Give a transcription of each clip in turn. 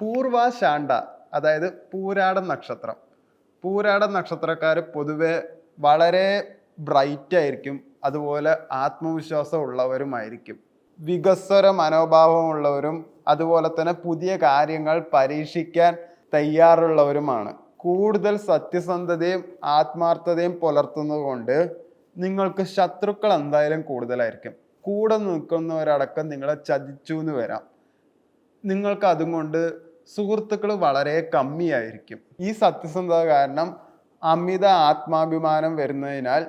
പൂർവാശാണ്ട അതായത് പൂരാടം നക്ഷത്രം. പൂരാടം നക്ഷത്രക്കാർ പൊതുവെ വളരെ ബ്രൈറ്റ് ആയിരിക്കും അതുപോലെ ആത്മവിശ്വാസം ഉള്ളവരുമായിരിക്കും. വികസ്വര മനോഭാവമുള്ളവരും അതുപോലെ തന്നെ പുതിയ കാര്യങ്ങൾ പരീക്ഷിക്കാൻ തയ്യാറുള്ളവരുമാണ്. കൂടുതൽ സത്യസന്ധതയും ആത്മാർത്ഥതയും പുലർത്തുന്നതുകൊണ്ട് നിങ്ങൾക്ക് ശത്രുക്കൾ എന്തായാലും കൂടുതലായിരിക്കും. കൂടെ നിൽക്കുന്നവരടക്കം നിങ്ങളെ ചതിച്ചു എന്ന് വരാം. നിങ്ങൾക്ക് അതും കൊണ്ട് സുഹൃത്തുക്കൾ വളരെ കമ്മിയായിരിക്കും. ഈ സത്യസന്ധത കാരണം അമിത ആത്മാഭിമാനം വരുന്നതിനാൽ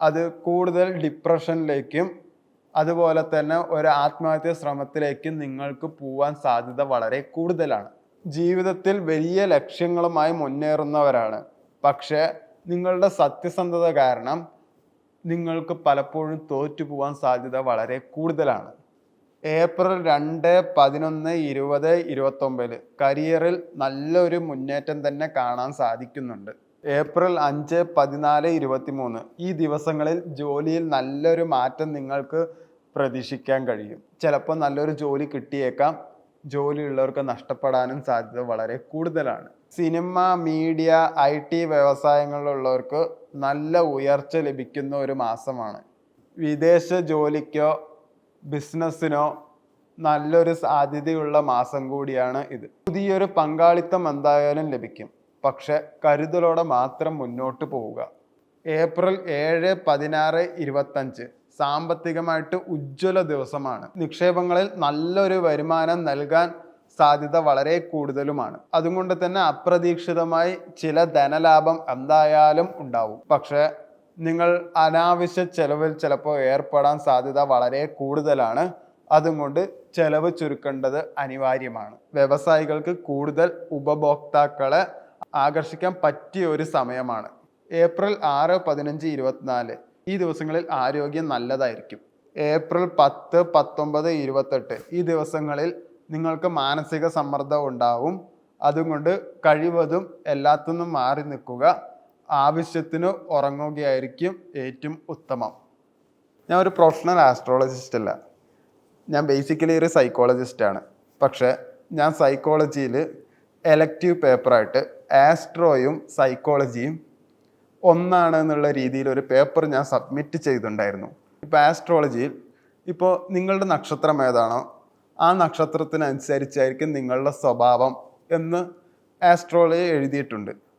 അത് കൂടുതൽ ഡിപ്രഷനിലേക്കും അതുപോലെ തന്നെ ഒരു ആത്മഹത്യ ശ്രമത്തിലേക്കും നിങ്ങൾക്ക് പോവാൻ സാധ്യത വളരെ കൂടുതലാണ്. ജീവിതത്തിൽ വലിയ ലക്ഷ്യങ്ങളുമായി മുന്നേറുന്നവരാണ്. പക്ഷേ നിങ്ങളുടെ സത്യസന്ധത കാരണം നിങ്ങൾക്ക് പലപ്പോഴും തോറ്റു പോകാൻ സാധ്യത വളരെ കൂടുതലാണ്. ഏപ്രിൽ രണ്ട് പതിനൊന്ന് ഇരുപത് ഇരുപത്തൊമ്പതിൽ കരിയറിൽ നല്ലൊരു മുന്നേറ്റം തന്നെ കാണാൻ സാധിക്കുന്നുണ്ട്. ഏപ്രിൽ അഞ്ച് പതിനാല് ഇരുപത്തിമൂന്ന് ഈ ദിവസങ്ങളിൽ ജോലിയിൽ നല്ലൊരു മാറ്റം നിങ്ങൾക്ക് പ്രതീക്ഷിക്കാൻ കഴിയും. ചിലപ്പോൾ നല്ലൊരു ജോലി കിട്ടിയേക്കാം. ജോലിയുള്ളവർക്ക് നഷ്ടപ്പെടാനും സാധ്യത വളരെ കൂടുതലാണ്. സിനിമ മീഡിയ ഐ ടി വ്യവസായങ്ങളിലുള്ളവർക്ക് നല്ല ഉയർച്ച ലഭിക്കുന്ന ഒരു മാസമാണ്. വിദേശ ജോലിക്കോ ബിസിനസ്സിനോ നല്ലൊരു സാധ്യതയുള്ള മാസം കൂടിയാണ് ഇത്. പുതിയൊരു പങ്കാളിത്തം എന്തായാലും ലഭിക്കും. പക്ഷെ കരുതലോടെ മാത്രം മുന്നോട്ട് പോവുക. ഏപ്രിൽ ഏഴ് പതിനാറ് ഇരുപത്തഞ്ച് സാമ്പത്തികമായിട്ട് ഉജ്ജ്വല ദിവസമാണ്. നിക്ഷേപങ്ങളിൽ നല്ലൊരു വരുമാനം നൽകാൻ സാധ്യത വളരെ കൂടുതലുമാണ്. അതുകൊണ്ട് തന്നെ അപ്രതീക്ഷിതമായി ചില ധനലാഭം എന്തായാലും ഉണ്ടാവും. പക്ഷേ നിങ്ങൾ അനാവശ്യ ചെലവിൽ ചിലപ്പോൾ ഏർപ്പെടാൻ സാധ്യത വളരെ കൂടുതലാണ്. അതുകൊണ്ട് ചെലവ് ചുരുക്കേണ്ടത് അനിവാര്യമാണ്. വ്യവസായികൾക്ക് കൂടുതൽ ഉപഭോക്താക്കളെ ആകർഷിക്കാൻ പറ്റിയ ഒരു സമയമാണ്. ഏപ്രിൽ ആറ് പതിനഞ്ച് ഇരുപത്തിനാല്. ഈ ദിവസങ്ങളിൽ ആരോഗ്യം നല്ലതായിരിക്കും. ഏപ്രിൽ പത്ത് പത്തൊമ്പത് ഇരുപത്തെട്ട്. ഈ ദിവസങ്ങളിൽ നിങ്ങൾക്ക് മാനസിക സമ്മർദ്ദം ഉണ്ടാവും. അതുകൊണ്ട് കഴിവതും എല്ലാത്തുനിന്നും മാറി നിൽക്കുക. ആവശ്യത്തിന് ഉറങ്ങുകയായിരിക്കും ഏറ്റവും ഉത്തമം. ഞാൻ ഒരു പ്രൊഫഷണൽ ആസ്ട്രോളജിസ്റ്റ് അല്ല. ഞാൻ ബേസിക്കലി ഒരു സൈക്കോളജിസ്റ്റാണ് പക്ഷേ ഞാൻ സൈക്കോളജിയിൽ എലക്റ്റീവ് പേപ്പറായിട്ട് ആസ്ട്രോയും സൈക്കോളജിയും ഒന്നാണ് എന്നുള്ള രീതിയിൽ ഒരു പേപ്പർ ഞാൻ സബ്മിറ്റ് ചെയ്തിട്ടുണ്ടായിരുന്നു. ഇപ്പോൾ ആസ്ട്രോളജിയിൽ ഇപ്പോൾ നിങ്ങളുടെ നക്ഷത്രം ഏതാണോ ആ നക്ഷത്രത്തിനനുസരിച്ചായിരിക്കും നിങ്ങളുടെ സ്വഭാവം എന്ന് ആസ്ട്രോളജി എഴുതിയിട്ടുണ്ട്.